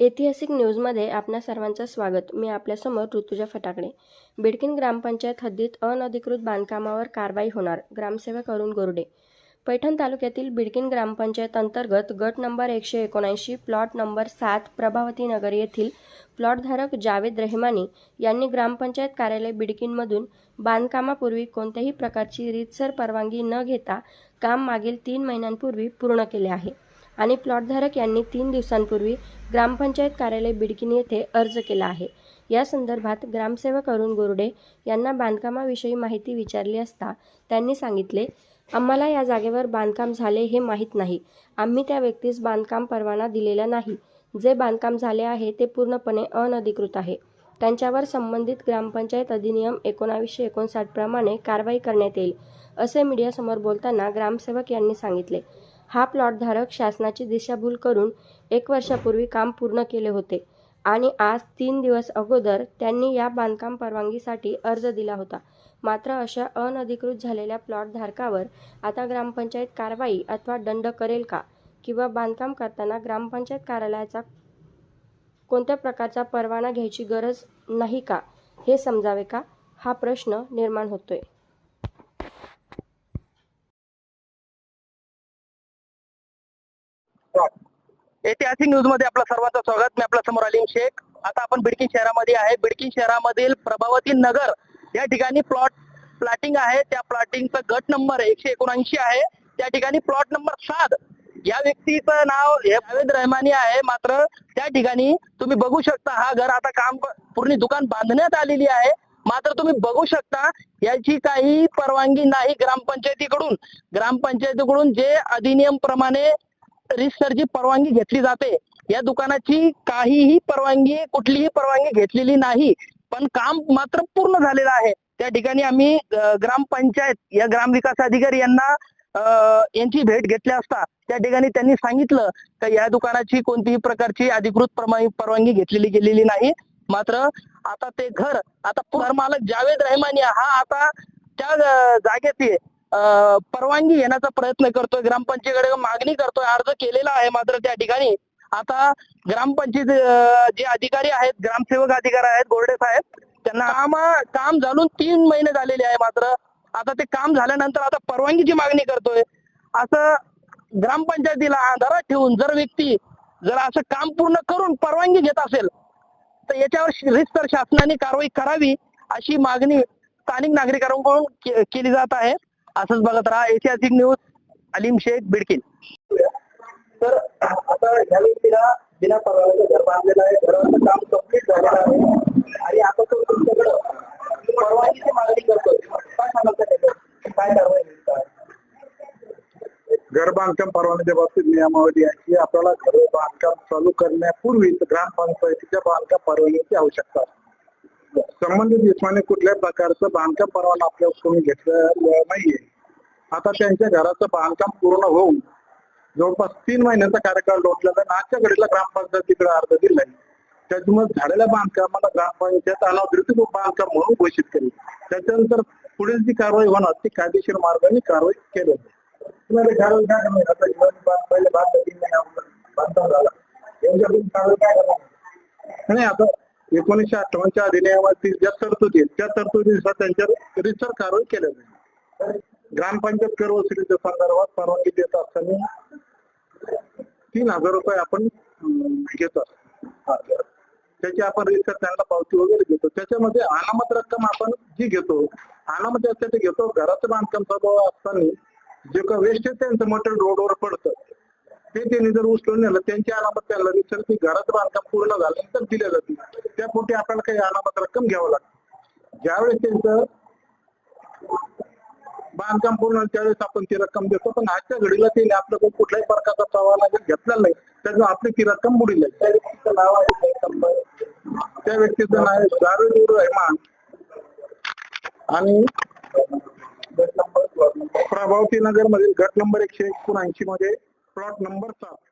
ऐतिहासिक न्यूजमध्ये आपणा सर्वांचं स्वागत. मी आपल्यासमोर ऋतुजा फटाकडे. बिडकीन ग्रामपंचायत हद्दीत अनधिकृत बांधकामावर कारवाई होणार ग्रामसेवक अरुण गोरडे. पैठण तालुक्यातील बिडकीन ग्रामपंचायत अंतर्गत गट नंबर एकशे एकोणऐंशी प्लॉट नंबर सात प्रभावती नगर येथील प्लॉटधारक जावेद रेहमानी यांनी ग्रामपंचायत कार्यालय बिडकीनमधून बांधकामापूर्वी कोणत्याही प्रकारची रीतसर परवानगी न घेता काम मागील तीन महिन्यांपूर्वी पूर्ण केले आहे. आणि प्लॉटधारक यांनी तीन दिवसांपूर्वी ग्रामपंचायत कार्यालय बिडकीन येथे अर्ज केला आहे. या संदर्भात ग्रामसेवक अरुण गोरडे यांना बांधकामाविषयी माहिती विचारली असता त्यांनी सांगितले आम्हाला या जागेवर बांधकाम झाले हे माहीत नाही. आम्ही त्या व्यक्तीस बांधकाम परवाना दिलेला नाही. जे बांधकाम झाले आहे ते पूर्णपणे अनधिकृत आहे. त्यांच्यावर संबंधित ग्रामपंचायत अधिनियम एकोणावीसशे एकोणसाठ प्रमाणे कारवाई करण्यात येईल असे मीडियासमोर बोलताना ग्रामसेवक यांनी सांगितले. हा प्लॉटधारक शासनाची दिशाभूल करून एक वर्षापूर्वी काम पूर्ण केले होते. आणि आज तीन दिवस अगोदर त्यांनी या बांधकाम परवानगीसाठी अर्ज दिला होता. मात्र अशा अनधिकृत झालेल्या प्लॉटधारकावर आता ग्रामपंचायत कारवाई अथवा दंड करेल का? किंवा बांधकाम करताना ग्रामपंचायत कार्यालयाचा कोणत्या प्रकारचा परवाना घ्यायची गरज नाही का? हे समजावे का? हा प्रश्न निर्माण होतोय. ऐतिहासिक न्यूजमध्ये आपलं सर्वांचं स्वागत. मी आपल्यासमोर अलीम शेख. आता आपण बिडकिन शहरामध्ये आहे. बिडकिन शहरामधील प्रभावती नगर या ठिकाणी प्लॉट प्लॉटिंग आहे. त्या प्लॉटिंगचा गट नंबर एकशे एकोणऐंशी आहे. त्या ठिकाणी प्लॉट नंबर सात या व्यक्तीचं नाव जावेद रहमानी आहे. मात्र त्या ठिकाणी तुम्ही बघू शकता हा घर आता काम पूर्ण दुकान बांधण्यात आलेली आहे. मात्र तुम्ही बघू शकता याची काही परवानगी नाही ग्रामपंचायतीकडून. ग्रामपंचायतीकडून जे अधिनियम प्रमाणे रजिस्टरची परवानगी घेतली जाते. या दुकानाची काहीही परवानगी कुठलीही परवानगी घेतलेली नाही. पण काम मात्र पूर्ण झालेलं आहे. त्या ठिकाणी आम्ही ग्रामपंचायत या ग्रामविकास अधिकारी यांना यांची भेट घेतली असता त्या ठिकाणी त्यांनी सांगितलं की या दुकानाची कोणतीही प्रकारची अधिकृत परवानगी घेतलेली गेलेली नाही. मात्र आता ते घर आता घर मालक जावेद रहमानिया हा आता त्या जागेत परवानगी घेण्याचा प्रयत्न करतोय. ग्रामपंचायतीकडे मागणी करतोय. अर्ज केलेला आहे मात्र त्या ठिकाणी. आता ग्रामपंचायत जे अधिकारी आहेत ग्रामसेवक अधिकारी आहेत गोरडे साहेब त्यांना काम काम झालून तीन महिने झालेले आहे मात्र. आता ते काम झाल्यानंतर आता परवानगीची मागणी करतोय. असं ग्रामपंचायतीला आधारात ठेवून जर व्यक्ती जर असं काम पूर्ण करून परवानगी घेत असेल तर याच्यावर रिस्तर शासनाने कारवाई करावी अशी मागणी स्थानिक नागरिकांकडून केली जात आहे. असंच बघत राहा. ऐतिहासिक न्यूज अलीम शेख बिडकीन. तर आता या व्यक्तीला बिना परवानगी घर बांधलेलं आहे. घराचं काम कंप्लीट झालेलं आहे. आणि आता तो तुमच्याकडं परवानगीची मागणी करतोय. काय सांगाल त्याच्यात? काय कारवाई काय? घर बांधकाम परवान्याच्या बाबतीत नियमावली आहे की आपल्याला घर बांधकाम चालू करण्यापूर्वी ग्रामपंचायतीच्या बांधकाम परवानगीची आवश्यकता असते. संबंधित इस्माने कुठल्याही प्रकारचं बांधकाम परवाना आपल्याकडून घेतलेलं नाहीये. आता त्यांच्या घराचं बांधकाम पूर्ण होऊन जवळपास तीन महिन्याचा कार्यकाळ लोटला तर आजच्या घडीला ग्रामपंचायतीकडे अर्ज दिलाय. त्याच्यामुळे झालेल्या बांधकामाला ग्रामपंचायत अनाधिकृत बांधकाम म्हणून घोषित केली त्याच्यानंतर पुढील जी कारवाई होणार ती कायदेशीर मार्गाने कारवाई केली होती तुम्हाला कारवाई काय करणार? आता पहिले बांधकाम नाही आता एकोणीसशे अठ्ठावन्नच्या अधिनियमातील ज्या तरतुदी आहेत त्या तरतुदीनुसार त्यांच्यावर रिसर कारवाई केल्या जाईल. ग्रामपंचायत कर वसुलीच्या संदर्भात परवानगी देत असताना तीन हजार रुपये आपण घेतो हा. त्याची आपण रिसर त्यांना पावती वगैरे घेतो त्याच्यामध्ये अनामत रक्कम आपण जी घेतो अनामत यासाठी घेतो. घराचं बांधकाम चालू असताना जे का वेस्ट आहे त्यांचं मटेरियल रोडवर पडतं. ते त्यांनी जर उचलून नेलं त्यांची अनामत त्यांना रिसर ती घरात बांधकाम पूर्ण झाल्यानंतर दिल्या जाते. त्या पोटी आपल्याला काही अनामत रक्कम घ्यावं लागतं. ज्यावेळेस त्यांचं बांधकाम पूर्ण त्यावेळेस आपण ती रक्कम देतो. पण आजच्या घडीला ते आपल्याकडून कुठल्याही प्रकारचा परवाना जर घेतलेला नाही. त्याच्यामुळे आपली ती रक्कम बुडील त्या व्यक्तीचं नाव आहे त्या व्यक्तीचं नाव आहे रहमान. आणि प्रभावती नगर मधील गट नंबर एकशे एकोणऐंशी मध्ये प्लॉट नंबर सात